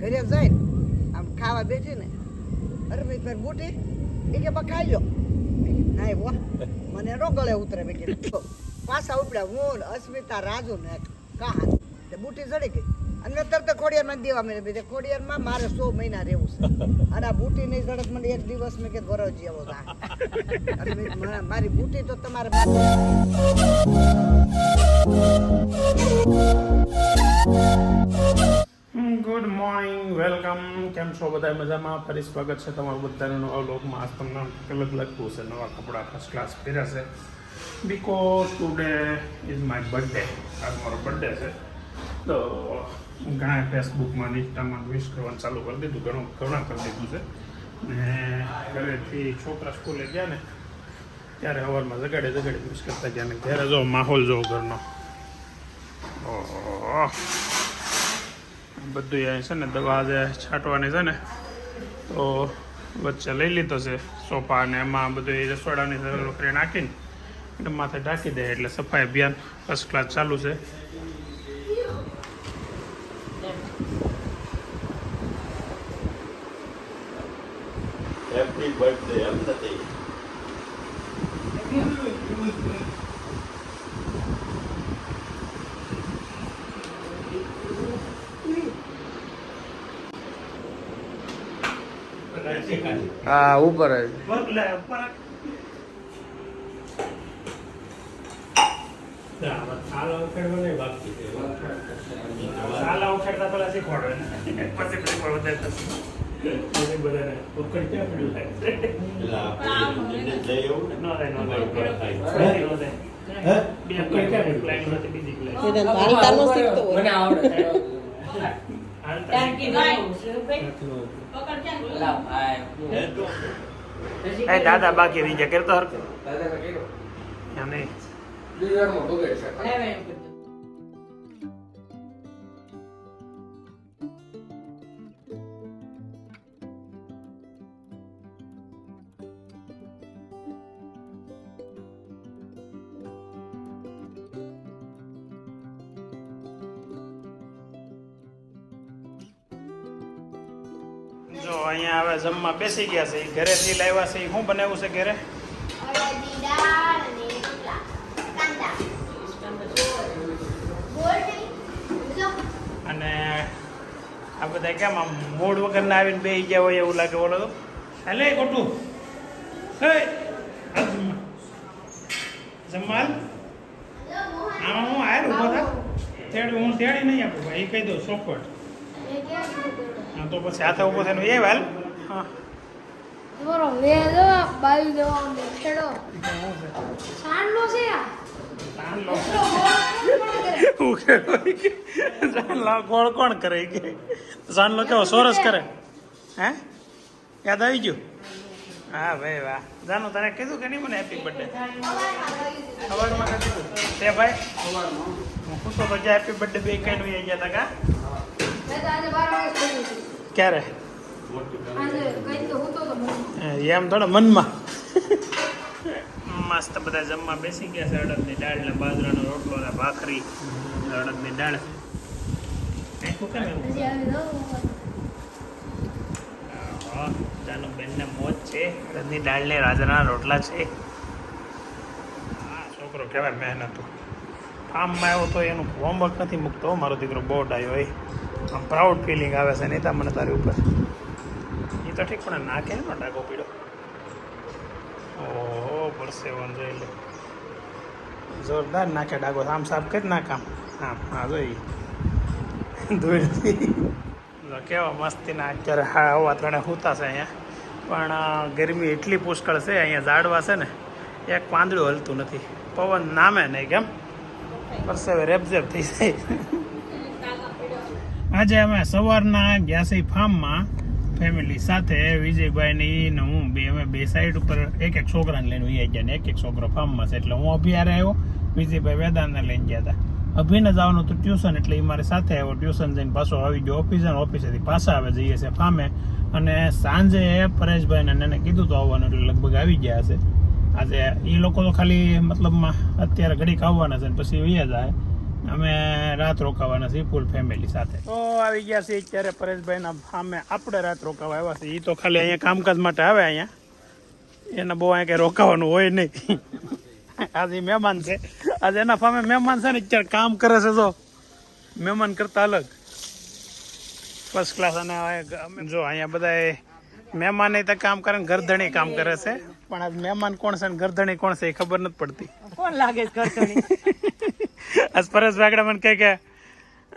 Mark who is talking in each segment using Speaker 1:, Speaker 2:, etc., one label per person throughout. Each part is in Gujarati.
Speaker 1: ઘરે જઈને આમ ખાવા બેઠી ને અરે ભાઈ તારી બુટી એ કે બા ખાઈ લો મેં કીધું, ના વાહ મને નો ગળે ઉતરે. મેં કીધું પાછા ઉપડ્યા હું અસ્મિતા રાજુ ને કાહા. તે બુટી જડી ગઈ. અને તરત ખોડિયારમાં દેવા મને બીજે ખોડિયારમાં મારે સો મહિના રહેવું છે. અને આ બુટી નહીં જડત મને એક દિવસ મેં કે વરજી આવો તા. "મારા- બુટી તો તમારે
Speaker 2: ગુડ મોર્નિંગ, વેલકમ. કેમ છો બધા? મજામાં? ફરી સ્વાગત છે તમારું બધાનું નવા લોકમાં આજ તમને અલગ લગતું છે નવા કપડાં ફર્સ્ટ ક્લાસ પહેર્યા છે. Because today is my birthday આજ મારો બર્થડે છે. તો ઘણા ફેસબુકમાં ઇન્સ્ટામાં વિશ કરવાનું ચાલુ કરી દીધું. ઘણું ઘણા કરી દીધું છે. ને ઘરેથી છોકરા સ્કૂલે ગયા ને, ત્યારે સવારમાં જગાડે જગાડે વિશ કરતા ગયા ને, ઘરે જો માહોલ જો ઘરનો. ઓહ. બધું અહીં છે ને દવા જે છાંટવાની છે ને તો વચ્ચે લઈ લીધો છે સોફા ને એમાં બધું એ રસોડાની કરી નાખીને એટલે માથે ઢાંકી દે એટલે સફાઈ અભિયાન ફર્સ્ટ ક્લાસ ચાલુ છે
Speaker 3: Happy birthday, I'm Tati.
Speaker 4: હા ઉપર જ
Speaker 2: બદલે પર છાલા ઉખેડતા પેલા શીખવાડો એને. પછી પછી પણ વધારે થશે. પછી બધાને ઉખેડ ક્યાં પડ્યું થાય?
Speaker 3: પેલા આપણે એને જઈ આવું ને,
Speaker 2: ન થાય, ન
Speaker 3: અમારે
Speaker 2: થાય.
Speaker 3: ઉપર થાય.
Speaker 2: કોઈ ઉપર જ બે
Speaker 1: શીખતો
Speaker 4: મને આવડે
Speaker 2: હાલતા.
Speaker 3: હે તો?
Speaker 2: એ દાદા બાકી રહી ગયા કરતો હરખું. એમ નહીં. જો અહીંયા હવે જમવા બેસી ગયા છે ઘરે ઘરેથી લાવ્યા છે એ શું બનાવ્યું છે ઘરે?
Speaker 5: અને
Speaker 2: આ બધા કેમ આમ મૂડ વગરના આવીને બે ગયા હોય એવું લાગે બોલો તો. હાલે ખોટું હે. જમાલ આમાં હું હાલ ઊભો થા. તેડ હું તેડી નહીં આપું ભાઈ કહી દઉં
Speaker 5: એ
Speaker 2: હા તો પછી હાથે ઊભો થઈને એ વાલ. હા.
Speaker 5: તમારો વેલો બાઈ દેવો બેઠડો સાંડલો છે આ.
Speaker 2: તાન
Speaker 5: ગોળ કરે
Speaker 2: કોણ કરે કે? જાનલો કેવો સોરસ કરે? હે? યાદ આવી ગયું? હા ભાઈ વાહ. જાનુ તને કીધું કે નહીં મને હેપી બર્થડે સવારમાં કીધું. તે ભાઈ? હું તો હેપી બર્થડે બે કઈ ગયા હતા કા? ક્યારે? એમ થોડા મનમાં. મસ્ત બધા જમવા બેસી ગયા છે અડદની દાળ ને બાજરાનો રોટલો ને ભાખરી અડદની દાળ. જાનું બેનને મોજ છે. અડદની દાળ ને રાજના રોટલા છે. હા છોકરો કહેવાય મહેનત. ફાર્મમાં આવ્યો તો એનું હોમવર્ક નથી મૂકતો મારો દીકરો બહુ ડાયો હોય આમ પ્રાઉડ ફિલિંગ આવે છે નહીં મને તારી ઉપર. એ તો ઠીક, પણ નાખે ને ડાકો પીડો ઓહો, પરસેવન જોઈ લે. જોરદાર નાખે ડાકો આમ સાફ કરી નાખ આમ. આમ, હા, જોઈ. ધૂળથી કેવા મસ્તીના અત્યારે હા, હવા ત્રણે સૂતા છે અહીંયા. પણ ગરમી એટલી પુષ્કળ છે, અહીંયા ઝાડવા છે ને, એક પાંદડું હલતું નથી. પવન નામે નહીં, કેમ? પરસેવે રેબઝેબ થઈ જાય. આજે અમે સવારના ગ્યાસી ફાર્મમાં ફેમિલી સાથે, વિજયભાઈની ને હું બે, અમે બે સાઈડ ઉપર એક એક છોકરાને લઈને વહી ગયા ને એક એક છોકરો ફાર્મમાં છે. એટલે હું અભિયારે આવ્યો, વિજયભાઈ વેદાંતને લઈને ગયા હતા. અભિને જવાનું હતું ટ્યુશન એટલે એ મારી સાથે આવ્યો. ટ્યુશન જઈને પાછો આવી ગયો ઓફિસે અને ઓફિસેથી પાછા આવે જઈએ છે ફાર્મે અને સાંજે પરેશભાઈને એને કીધું તો આવવાનું, એટલે લગભગ આવી ગયા છે. આજે એ લોકો તો ખાલી મતલબમાં અત્યારે ઘડીક આવવાના છે પછી વૈયા જાય. અમે રાત રોકાવાના છીએ ફૂલ ફેમિલી સાથે. તો આવી ગયા છે અત્યારે પરેશભાઈના સામે. આપણે રાત રોકાવા આવ્યા છીએ. એ તો ખાલી અહીંયા કામકાજ માટે આવે અહીંયા. એને બહુ અહીંયા કંઈ રોકાવાનું હોય નહીં. આજે મહેમાન છે. આજે એના ફામે મહેમાન છે ને અત્યારે કામ કરે છે તો મહેમાન કરતા અલગ. ફર્સ્ટ ક્લાસ અને જો અહીંયા બધા મહેમાન તો કામ કરે ને ગરધણી કામ કરે છે. પણ આજ મહેમાન કોણ છે ને ગરધણી કોણ છે એ ખબર નથી પડતી.
Speaker 1: કોણ લાગે છે
Speaker 2: આજ પરેશ વાગડા મને કહે કે,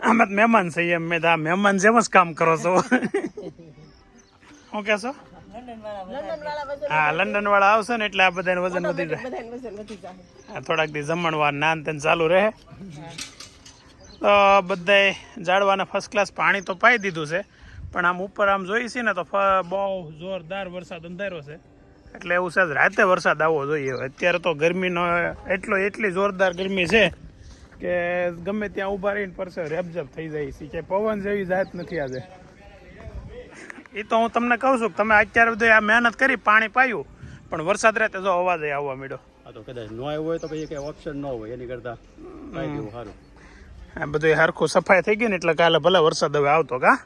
Speaker 2: અમે મહેમાન છીએ, એમ મેં આ મહેમાન જેમ જ કામ કરો છો. શું કહેશો હા લંડન વાળા આવશે ને એટલે આ બધાને વજન વધી જાય. આ થોડાક દી જમણવાર નાન તેન ચાલુ રહે. તો બધાય ઝાડવાને ફર્સ્ટ ક્લાસ પાણી તો પાઈ દીધું છે, પણ આમ ઉપર આમ જોઈ છે ને તો બહુ જોરદાર વરસાદ અંધારો છે. એટલે એવું છે રાતે વરસાદ આવવો જોઈએ. અત્યારે તો ગરમીનો એટલો એટલી જોરદાર ગરમી છે કે ગમે ત્યાં ઊભા રહીને પરસે રેબઝબ થઈ જાય છે કે પવન જેવી જાત નથી આજે. એ તો હું તમને કહું છું કે તમે અત્યારે બધું આ મહેનત કરી પાણી પાયું પણ વરસાદ રાતે જો અવાજ આવવા માંડ્યો.
Speaker 6: આ તો કદાચ ન આવ્યો હોય તો પછી કઈ ઓપ્શન ન હોય એની કરતા પાઈ દેવું સારું.
Speaker 2: આ બધું હરખું સફાઈ થઈ ગઈ ને એટલે કાલે ભલે વરસાદ હવે આવતો કા?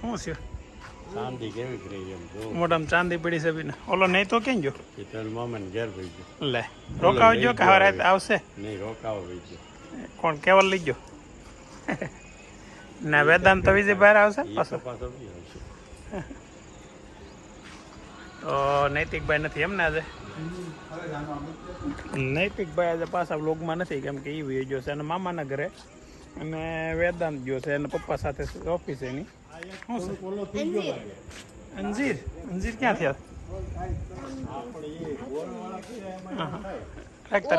Speaker 2: શું છે
Speaker 6: શાંતિ કેવી જ એમ જો.
Speaker 2: મોઢામાં ચાંદી પડી છે બીને. ઓલો નહીં તો કેમ ગયો
Speaker 6: શીતલ મામા ઘેર ભાઈ ગયો.
Speaker 2: લે રોકાવજો કે હવે? આવશે?
Speaker 6: નહીં રોકાવો ભાઈ ગયો.
Speaker 2: કોણ કેવલ લઈ ગયો? ના વેદાંત તો વિજય બહાર આવશે પાછો?
Speaker 6: પાછો બી આવશે.
Speaker 2: તો નૈતિકભાઈ નથી એમ ને આજે? નૈતિકભાઈ આજે પાછા વ્લોગમાં નથી કેમ કે એ વહી ગયો છે અને મામાના ઘરે. અને વેદાંત ગયો છે અને પપ્પા સાથે ઓફિસ એની. અંજીર અંજીર ક્યાં થયા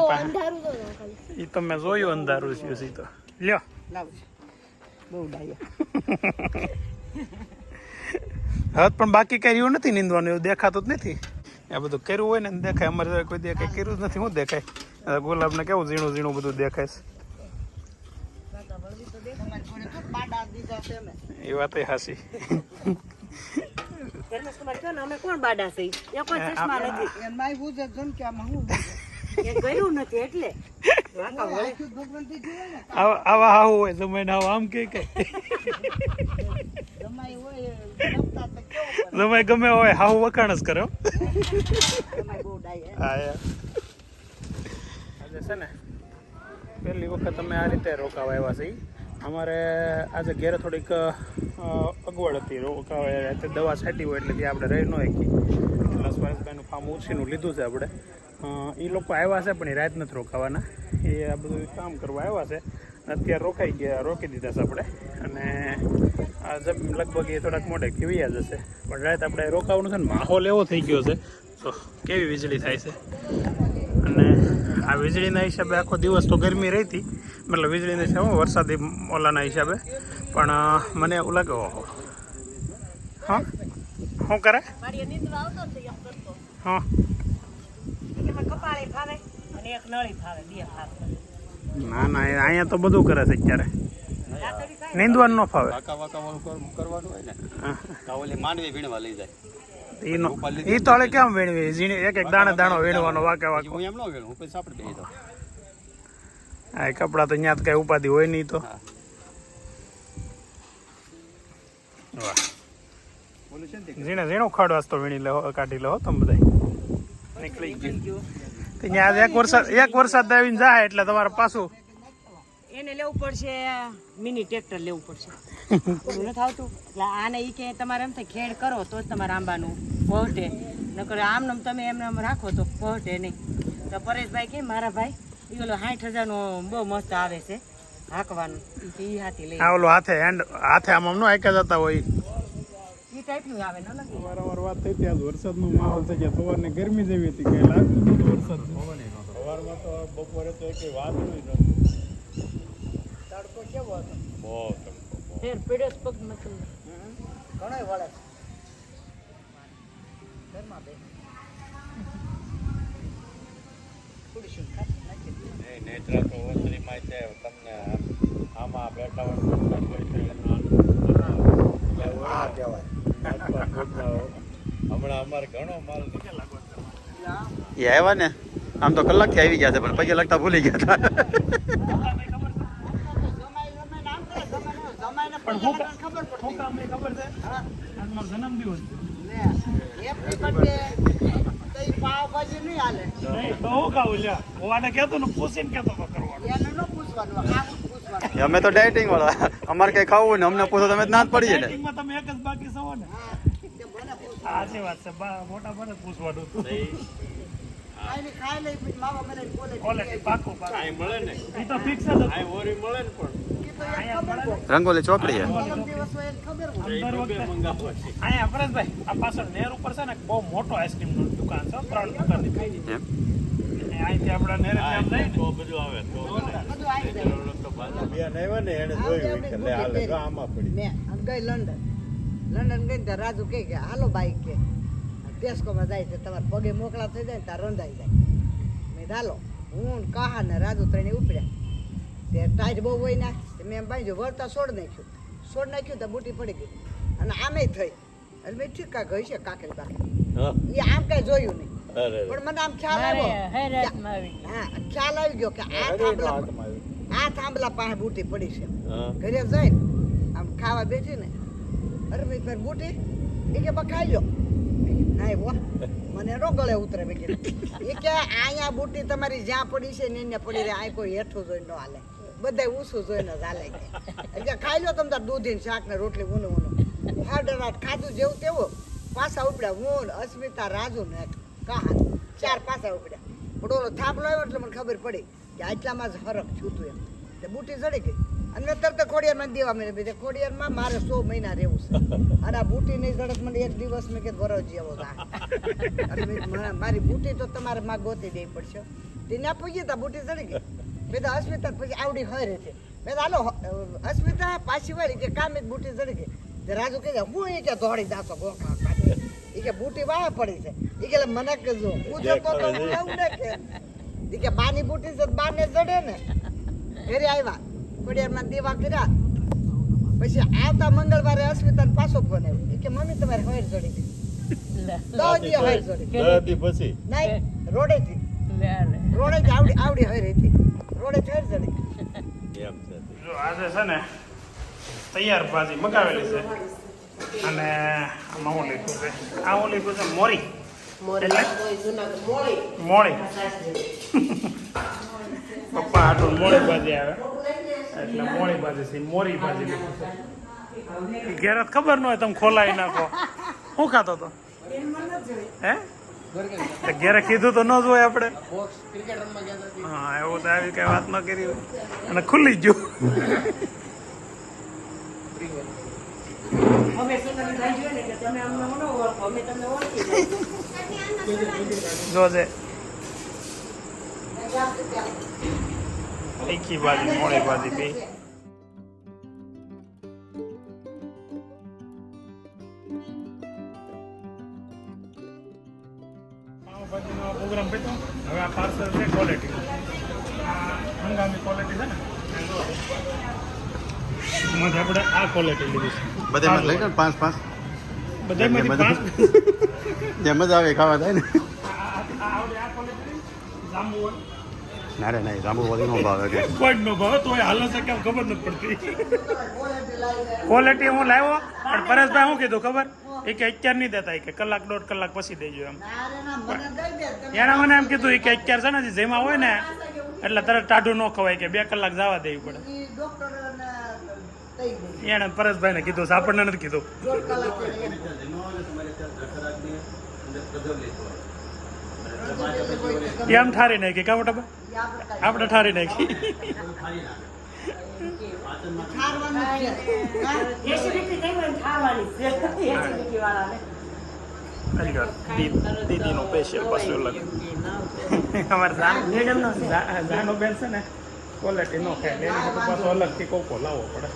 Speaker 2: પાસે એ તો મેં જોયું અંધારું છે તો લ્યો
Speaker 1: બહુ
Speaker 2: હવે પણ બાકી કર્યું નથી નીંદવાનું એવું દેખાતું જ નથી આ બધું કર્યું હોય ને દેખાય. અમારે તો કોઈ દેખાય કર્યું જ નથી શું દેખાય? ગુલાબને કેવું ઝીણું ઝીણું બધું દેખાય
Speaker 1: તમારી જોડે તો પાડા દીધા છે મેં
Speaker 2: છે એ વાત હાસી
Speaker 7: અમે કોણ બાડા છે? એ કોઈ ચશ્મા નથી.
Speaker 1: એમ કે આમાં હું
Speaker 7: એ ગયું નથી એટલે.
Speaker 2: આવા આવા હાવ હોય જમાઈને આવા આમ કે કે
Speaker 1: જમાઈ હોય રમતા તો કેવું
Speaker 2: જમાઈ ગમે હોય હાવ વખાણ જ કર્યો હો. છે ને પહેલી વખત અમે આ રીતે રોકાવા આવ્યા છીએ. અમારે આજે ઘેરે થોડીક અગવડ હતી. દવા છાંટી હોય એટલે ત્યાં આપણે રહી ન શકી એટલે સ્વરેશભાઈનું ફાર્મ ઉછીનું લીધું છે આપણે. એ લોકો આવ્યા છે, પણ એ રાત નથી રોકાવાના. એ આ બધું કામ કરવા આવ્યા છે. અત્યારે રોકાઈ ગયા, રોકી દીધા છે આપણે. અને લગભગ એ થોડાક મોઢે કેવી જ જશે પણ રાત આપણે રોકાવાનું છે ને, માહોલ એવો થઈ ગયો છે. તો કેવી વીજળી થાય છે? અને આ વીજળીના હિસાબે આખો દિવસ તો ગરમી રહી હતી મતલબ વીજળીને છે હું વરસાદી ઓલાના હિસાબે. પણ મને એવું લાગે ઓહો. હા? શું કરે?
Speaker 7: મારી નીંદવા આવતો તો એમ કરતો.
Speaker 2: હા. ના ના અહીંયા તો બધું કરે છે અત્યારે. નીંદવાનું ન ફાવે.
Speaker 6: એ વાકા વાળું કરવાનું હોય ને
Speaker 2: હા.
Speaker 6: તો ઓલી માંડવી વીણવા લઈ જાય.
Speaker 2: ઈનો ઈ તો હવે કેમ વીણવી? એક એક દાણે દાણો વીણવાનો વાકે. વાકે
Speaker 6: હું એમ ન વીણું હું પછી જાઉં.
Speaker 2: આ કપડા તો ત્યાં કઈ ઉપાધિ હોય નહીં તો. ઝીણો ઝીણે ખડવાસ તો વીણી લે કાઢી લો તમે બધા નીકળી ગયું. તો ત્યાં એક વરસાદ એક વરસાદ આવીને જાય એટલે તમારે પાછું
Speaker 7: એને લેવું પડશે મિની ટ્રેક્ટર લેવું પડશે. નથી આવતું? એટલે આને એ કે તમારે એમ થાય ખેડ કરો તો જ તમારે આંબાનું પહોંચે. નકર આમ તમે એમને રાખો તો પહોંચે નહીં. તો પરેશભાઈ કે મારા ભાઈ એ ઓલો સાઠ હજારનું બહુ મસ્ત આવે છે હાંકવાનું. ઈ હાથી લઈ
Speaker 2: આ ઓલું હાથે હેન્ડ હાથે આમ આમ નો આંક્યા જતા હોય
Speaker 7: ઈ. ટાઈપનું આવે ન લાગે
Speaker 2: વારંવાર વાત થઈ ત્યાં વરસાદનો માહોલ થઈ ગયા સવારને ગરમી જેવી હતી લાગતું વરસાદ
Speaker 6: સવારમાં તો બપોરે તો એક વાત નહોતી
Speaker 1: તડકો કેવો હતો?
Speaker 6: બહુ તડકો, બહુ.
Speaker 5: ફેર પડ્યો પગ મતલબ
Speaker 1: ઘણોય વળે ઘરમાં થોડી શું ખાસ નાખી દે.
Speaker 6: નહીં, નેત્રા તો ઓસરીમાં છે તમને આમાં બેઠા. હમણાં અમારે ઘણો માલ નીકળે
Speaker 4: એ આવ્યા ને આમ તો કલાકથી આવી ગયા છે પણ પગે લગતા ભૂલી ગયા હતા
Speaker 2: પણ હું
Speaker 1: ખબર પડતી.
Speaker 2: ખબર છે જન્મદિવસ
Speaker 1: પાવભાજી નહીં હાલે.
Speaker 2: નહીં તો હું ખાવું લ્યા? હું આને કહેતો ને પૂછીને કહેતો તો કરવાનું.
Speaker 1: એને ન પૂછવાનું આવું
Speaker 4: અમે તો ડાયટિંગ વાળા. અમારે કઈ ખાવું ને અમને પૂછો તમે ના જ પડીએ ને.
Speaker 2: તમે એક જ બાકી છો ને? સાચી વાત છે મોટા મને પૂછવાનું હતું.
Speaker 1: ખાઈ લે, ખાઈ લે, પછી માવા મને બોલે.
Speaker 2: ક્વોલિટી પાકું પાકું.
Speaker 6: કાંઈ મળે ને?
Speaker 2: એ તો ફિક્સ જ હતું.
Speaker 6: કાંઈ ઓરી મળે ને પણ?
Speaker 1: ઈ તો એને ખબર હોય.
Speaker 4: રંગોલી ચોકડી
Speaker 1: ખબર
Speaker 2: આ પાછળ નેર ઉપર છે ને બહુ મોટો આઈસ્ક્રીમનું દુકાન છે ત્રણ દુકાન દેખાય છે.
Speaker 4: એમ?
Speaker 2: અને અહીંથી આપણે નેરે
Speaker 6: હા,
Speaker 2: આમ
Speaker 6: તો બધું આવે તો
Speaker 1: બધું આવી. જાય.
Speaker 6: બેન આવ્યા ને એને જોયું કે લે હાલે જો આમાં પડી.
Speaker 1: મેં આમ ગઈ લંડન. લંડન ગઈ ત્યાં રાજુ કહે કે હાલો બાઈક કે પેસ્કોમાં જાય છે તમારે પગે મોકળા થઈ જાય ને ત્યાં રંધાઈ જાય. મેં ધાલો હાલો. હું કહા ને રાજુ ત્રણે ઉપડ્યા. તે ટાઈટ બહુ હોય ના મેં ભાઈ બાંધ્યું વળતા છોડ નાખ્યું. છોડ નાખ્યું તો બુટી પડી ગઈ. અને આમે થઈ. એટલે મેં ઠીક કાંક હશે કાકેલ કાકેલ
Speaker 6: હા.
Speaker 1: એ આમ કઈ જોયું નહીં. પણ મને આમ ખ્યાલ આવ્યો હા ખ્યાલ આવી ગયો કે આ થાંભલા આ થાંભલા પાસે બુટી પડી છે. ઘરે જઈને આમ ખાવા બેઠી ને અરે ભાઈ પર બુટી? એ કે ખાઈ લો મેં વાહ. મને નો ગળે ઉતરે મેં એ કે અહીંયા બુટી તમારી જ્યાં પડી છે ને એને પડી રહે આ કોઈ હેઠું જોઈ ન હાલે. બધા ઊંચું જોઈને જ હાલે કે. ખાઈ લો તમે તાર દૂધી શાક ને રોટલી ઊનું ઊનું. હાડરાટ ખાધું જેવું તેવું. પાછા ઉપડ્યા હું અસ્મિતા રાજુ ને કાહા ચાર પાછા ઉપડ્યા. પણ ઓલો થાંભલો આવ્યો એટલે મને ખબર પડી કે આટલામાં જ હરક છૂતું એમ. તે બુટી ચડી ગઈ. અને મેં તરત ખોડિયારમાં દેવા મને બીજા ખોડિયારમાં મારે સો મહિના રહેવું છે. અને આ બુટી નહીં ચડત મને એક દિવસ મેં કે વરજી આવો તા અને મેં કીધું, "મને- મારી બુટી તો તમારે માં ગોતી દેવી પડશે. તે ના પૂછી તા બુટી ચડી ગઈ. તો અસ્મિતા પછી આવડી હોય છે. મેં તો હાલો અસ્મિતા પાછી વાળી કે કામ જ બુટી ચડી ગઈ. તે રાજુ કે છે, હું એ કે દોડી જાતો ગોખા એ કે બુટી વાયા પડી છે. એ કે મને કહેજો પૂછો તો તો એવું ને કે. એ કે બાની બુટી છે બાને જડે ને. ઘરે આવ્યા ખોડિયારમાં દેવા કર્યા. પછી આવતા મંગળવારે અસ્મિતાને પાછો ફોન આવ્યો. એ કે મમ્મી તમારે હૈર જોડી
Speaker 6: દીધી. રોડે પછી?
Speaker 1: નહીં રોડેથી રોડેથી આવડી આવડી હૈર હતી. રોડેથી હૈર ચડી ગઈ.
Speaker 6: એમ છે. તે.
Speaker 2: જો આજે છે ને તૈયાર ભાજી મગાવેલી છે. અને આમાં હું લીધું છે. આ હું લીધું છે મોરી. એટલે? મોળી પપ્પા આટલું મોળી ભાજી આવે. એટલે મોળી ભાજી છે મોરી ભાજી લીધું છે. ઘેરત ખબર ન હોય તમે ખોલાવી નાખો. શું ખાતો તો હે? ઘેરે કીધું તો ન જ હોય આપણે હા એવું તો આવી કઈ વાત ન કરી અને ખુલ્લી જ ગયું. જોજે. એકી બાજી મોડી બાજુ બે. એમાંથી આપણે આ ક્વોલિટી લીધી છે.
Speaker 4: બધામાં લઈ લો ને પાંચ પાંચ.
Speaker 2: બધામાંથી પાંચ.
Speaker 4: જે મજા આવે ખાવા થાય ને. ના રે ના જાંબુ વાળી નો ભાવે કે.
Speaker 2: કોઈ નો ભાવે તોય હાલે છે કેમ ખબર નથી પડતી. ક્વોલિટી હું લાવ્યો પણ પરેશભાઈ શું કીધું ખબર? એ કે અત્યાર નહીં દેતા કે કલાક દોઢ કલાક પછી દેજો એમ. એના મને એમ કીધું કે અત્યાર છે ને જેમાં હોય ને એટલે તરત ટાઢું ન ખવાય કે બે કલાક જવા દેવી પડે.
Speaker 1: ઈ પરેશભાઈ ને
Speaker 2: એને કીધું છે, આપણને નથી કીધું. એમ ઠારી નાખી કામ મોટા આપણે ઠારી નાખી.
Speaker 7: હોય ને
Speaker 2: સ્પેશિયલ પાછું અલગ. અમારે જાન બેન છે ને ક્વોલિટી નો ખાય. એની પાછો અલગથી કોકો લાવવો પડે.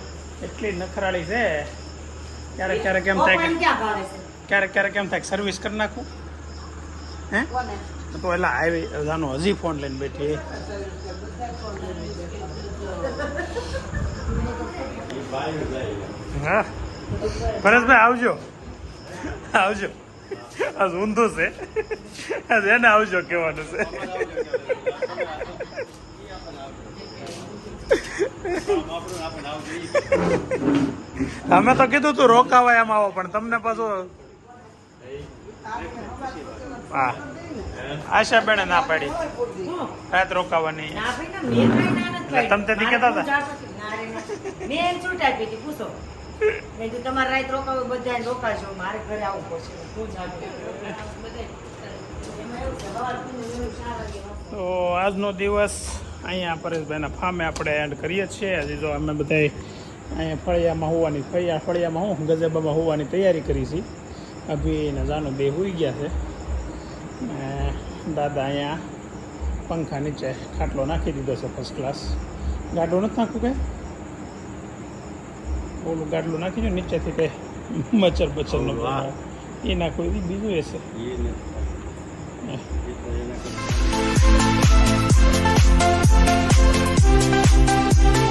Speaker 2: એટલી નખરાળી છે. ક્યારેક ક્યારેક એમ થાય ક્યારેક ક્યારેક એમ થાય સર્વિસ કરી નાખું? હે? તો એટલે આવી જાનો હજી ફોન લઈને બેઠી. હા. ભરતભાઈ આવજો. આવજો. આજ ઊંધું છે. આજ એને આવજો કહેવાનું છે. અમે તો કીધું તું રોકાવાય એમ આવો પણ તમને પાછું હા. આશા બેને ના પાડી. રાત રોકાવાની. તમે તેથી કહેતા હતા?
Speaker 7: મેં પૂછો. મેં કીધું તમારે રાત રોકાવું બધા રોકાશો. મારે ઘરે આવવું પડશે. હું.
Speaker 2: તો આજનો દિવસ અહીંયા પરેશભાઈના ફાર્મે આપણે એન્ડ કરીએ છીએ. હજી જો અમે બધા અહીંયા ફળિયામાં હોવાની ફળિયા ફળિયામાં હું? ગજબામાં હોવાની તૈયારી કરી છે. અભી ને જાનો બે હોઈ ગયા છે. દાદા અહીંયા પંખા નીચે ખાટલો નાખી દીધો છે ફર્સ્ટ ક્લાસ ગાડલું નથી નાખવું કે? ઓલું ગાડલું નાખી દો નીચેથી કે મચ્છર બચર
Speaker 3: ઓલું
Speaker 2: એ નાખવું એ બીજું હશે
Speaker 3: ઈ Thank you.